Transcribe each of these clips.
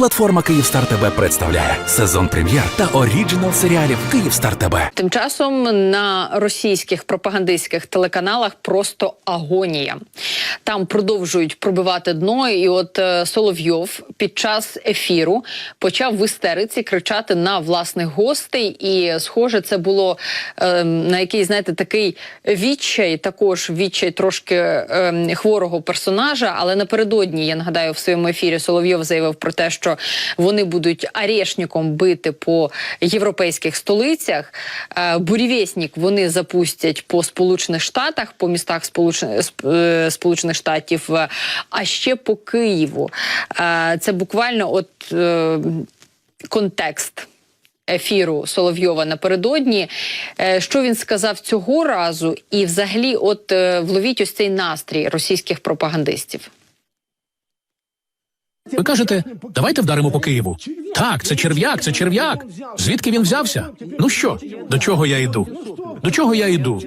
Платформа Київстар ТБ представляє сезон прем'єр та оріджинал серіалів Київстар ТБ. Тим часом на російських пропагандистських телеканалах просто агонія. Там продовжують пробивати дно. І от е, Соловйов під час ефіру почав в істериці кричати на власних гостей. І, схоже, це було е, на якийсь, знаєте, такий відчай, також відчай трошки е, хворого персонажа. Але напередодні я нагадаю в своєму ефірі Соловйов заявив про те, що вони будуть арешником бити по європейських столицях. Е, Бурєвєснік вони запустять по Сполучених Штатах, по містах Сполучених Сполучених Штатів, е, а ще по Києву. Е, Це буквально от е, контекст. Ефіру Соловйова напередодні, Е, що він сказав цього разу, і взагалі, от е, вловіть ось цей настрій російських пропагандистів. Ви кажете, давайте вдаримо по Києву. Так, це черв'як, це черв'як. Звідки він взявся? Ну що, до чого я йду? До чого я йду?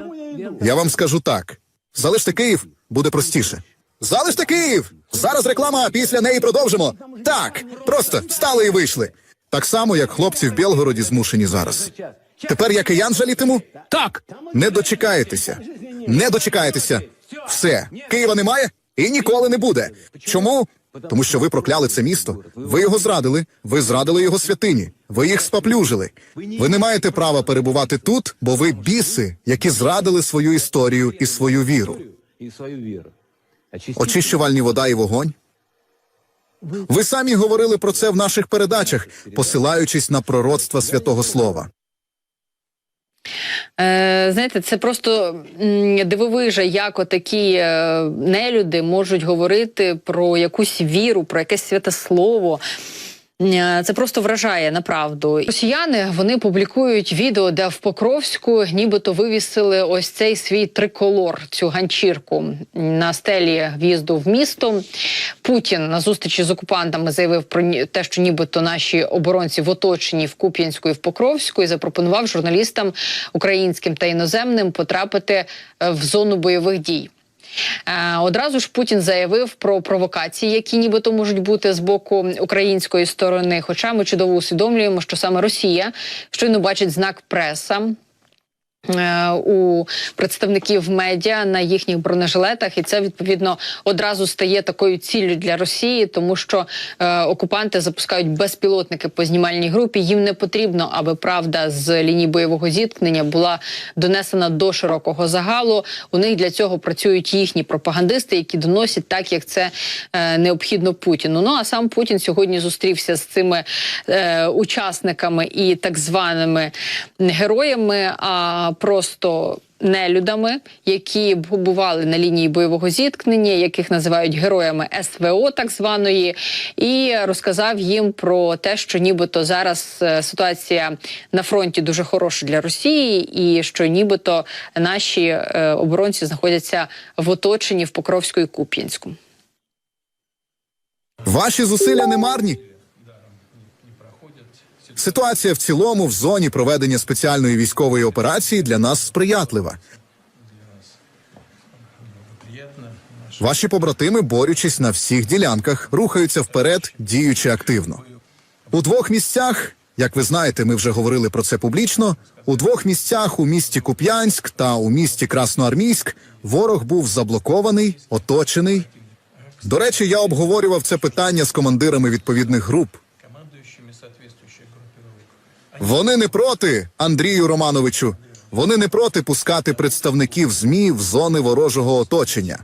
Я вам скажу так: залиште Київ, буде простіше. Залиште Київ! Зараз реклама, а після неї продовжимо. Так, просто встали і вийшли. Так само, як хлопці в Білгороді змушені зараз. Тепер я киян жалітиму? Так, Не дочекаєтеся. Не дочекаєтеся. Все, Києва немає і ніколи не буде. Чому? Тому що ви прокляли це місто. Ви його зрадили, ви зрадили його святині, ви їх спаплюжили. Ви не маєте права перебувати тут, бо ви біси, які зрадили свою історію і свою віру. Очищувальні вода і вогонь. Ви самі говорили про це в наших передачах, посилаючись на пророцтва святого Слова. Е, знаєте, це просто дивовижа, як отакі е, нелюди можуть говорити про якусь віру, про якесь святе слово. Е, Це просто вражає направду. Росіяни вони публікують відео, де в Покровську нібито вивісили ось цей свій триколор, цю ганчірку на стелі в'їзду в місто. Путін на зустрічі з окупантами заявив про те, що нібито наші оборонці в оточенні в Куп'янську і в Покровську, і запропонував журналістам українським та іноземним потрапити е, в зону бойових дій. Е, Одразу ж Путін заявив про провокації, які нібито можуть бути з боку української сторони. Хоча ми чудово усвідомлюємо, що саме Росія щойно бачить знак преса. Е, У представників медіа на їхніх бронежилетах, і це відповідно одразу стає такою ціллю для Росії, тому що е, окупанти запускають безпілотники по знімальній групі. Їм не потрібно, аби правда з лінії бойового зіткнення була донесена до широкого загалу. У них для цього працюють їхні пропагандисти, які доносять так, як це е, необхідно Путіну. Ну а сам Путін сьогодні зустрівся з цими е, учасниками і так званими героями, а просто. Нелюдами, які побували на лінії бойового зіткнення, яких називають героями СВО, так званої, і розказав їм про те, що нібито зараз е, ситуація на фронті дуже хороша для Росії, і що нібито наші е, оборонці знаходяться в оточенні в Покровську і Куп'янську. Ваші зусилля не марні. Ситуація в цілому в зоні проведення спеціальної військової операції для нас сприятлива. Ваші побратими, борючись на всіх ділянках, рухаються вперед, діючи активно. У двох місцях, як ви знаєте, ми вже говорили про це публічно. У двох місцях у місті Куп'янськ та у місті Красноармійськ ворог був заблокований, оточений. До речі, я обговорював це питання з командирами відповідних груп. Вони не проти, Андрію Романовичу. Вони не проти пускати представників ЗМІ в зони ворожого оточення,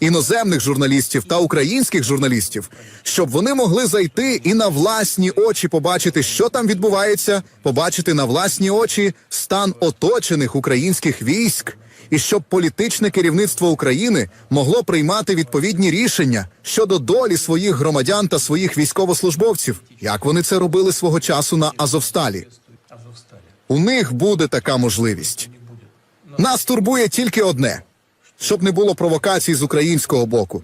іноземних журналістів та українських журналістів, щоб вони могли зайти і на власні очі побачити, що там відбувається, побачити на власні очі стан оточених українських військ, і щоб політичне керівництво України могло приймати відповідні рішення щодо долі своїх громадян та своїх військовослужбовців, як вони це робили свого часу на Азовсталі. У них буде така можливість. Нас турбує тільки одне: щоб не було провокацій з українського боку.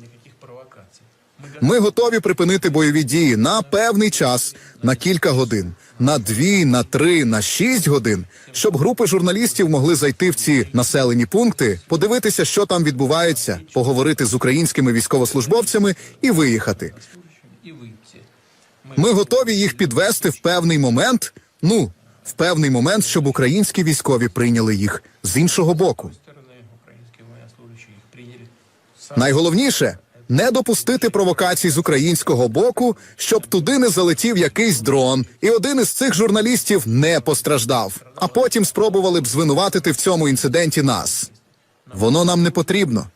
Ми готові припинити бойові дії на певний час, на кілька годин, на дві, на три, на шість годин, щоб групи журналістів могли зайти в ці населені пункти, подивитися, що там відбувається, поговорити з українськими військовослужбовцями і виїхати. Ми готові їх підвести в певний момент. Ну, в певний момент, щоб українські військові прийняли їх з іншого боку. Найголовніше не допустити провокацій з українського боку, щоб туди не залетів якийсь дрон, і один із цих журналістів не постраждав. А потім спробували б звинуватити в цьому інциденті нас. Воно нам не потрібно.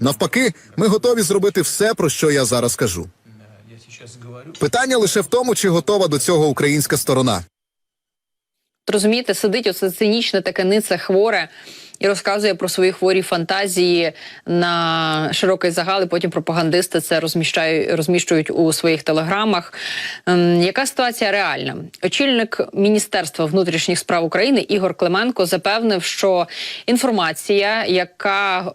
Навпаки, ми готові зробити все, про що я зараз кажу. Питання лише в тому, чи готова до цього українська сторона. Розумієте, сидить оце цинічне таке нице хворе і розказує про свої хворі фантазії на широкий загал, і потім пропагандисти це розміщають, розміщують у своїх телеграмах. Ем, яка ситуація реальна? Очільник Міністерства внутрішніх справ України Ігор Клименко запевнив, що інформація, яка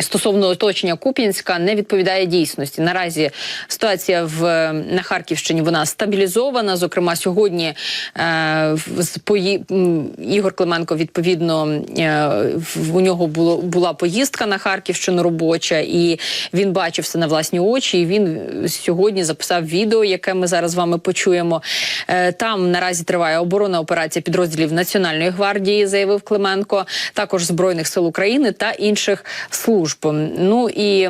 стосовно оточення Куп'янська, не відповідає дійсності. Наразі ситуація в на Харківщині вона стабілізована. Зокрема, сьогодні е, з пої... Ігор Клименко відповідно е, у нього було була поїздка на Харківщину робоча, і він бачив це на власні очі. І він сьогодні записав відео, яке ми зараз з вами почуємо. Е, Там наразі триває оборона операція підрозділів Національної гвардії, заявив Клименко, також збройних сил України та інших служб. Ну і.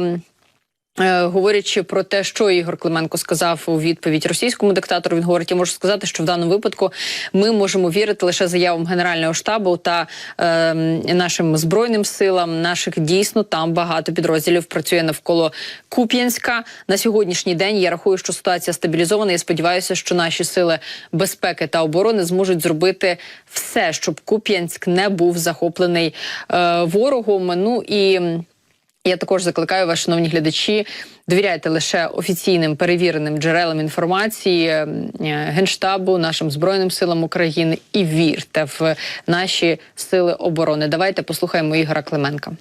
Е, Говорячи про те, що Ігор Клименко сказав у відповідь російському диктатору, він говорить: я можу сказати, що в даному випадку ми можемо вірити лише заявам генерального штабу та е, нашим збройним силам. Наших дійсно там багато підрозділів працює навколо Куп'янська. На сьогоднішній день я рахую, що ситуація стабілізована. Я сподіваюся, що наші сили безпеки та оборони зможуть зробити все, щоб Куп'янськ не був захоплений е, ворогом. Ну і. Я також закликаю вас, шановні глядачі, довіряйте лише офіційним перевіреним джерелам інформації е, генштабу, нашим збройним силам України і вірте в наші сили оборони. Давайте послухаємо Ігора Клименка.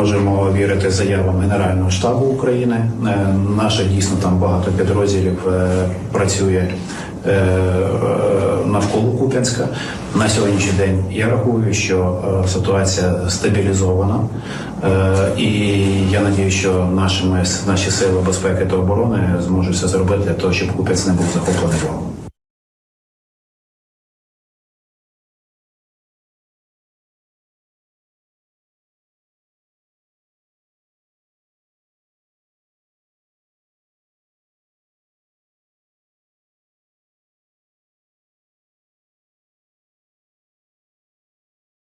Можемо вірити заявам Генерального штабу України. Е, Наше дійсно там багато підрозділів е, працює навколо Куп'янська. На сьогоднішній день я рахую, що е, ситуація стабілізована, Е, і я надію, що нашими наші сили безпеки та оборони зможуть все зробити для того, щоб Куп'янськ не був захоплений ворогом.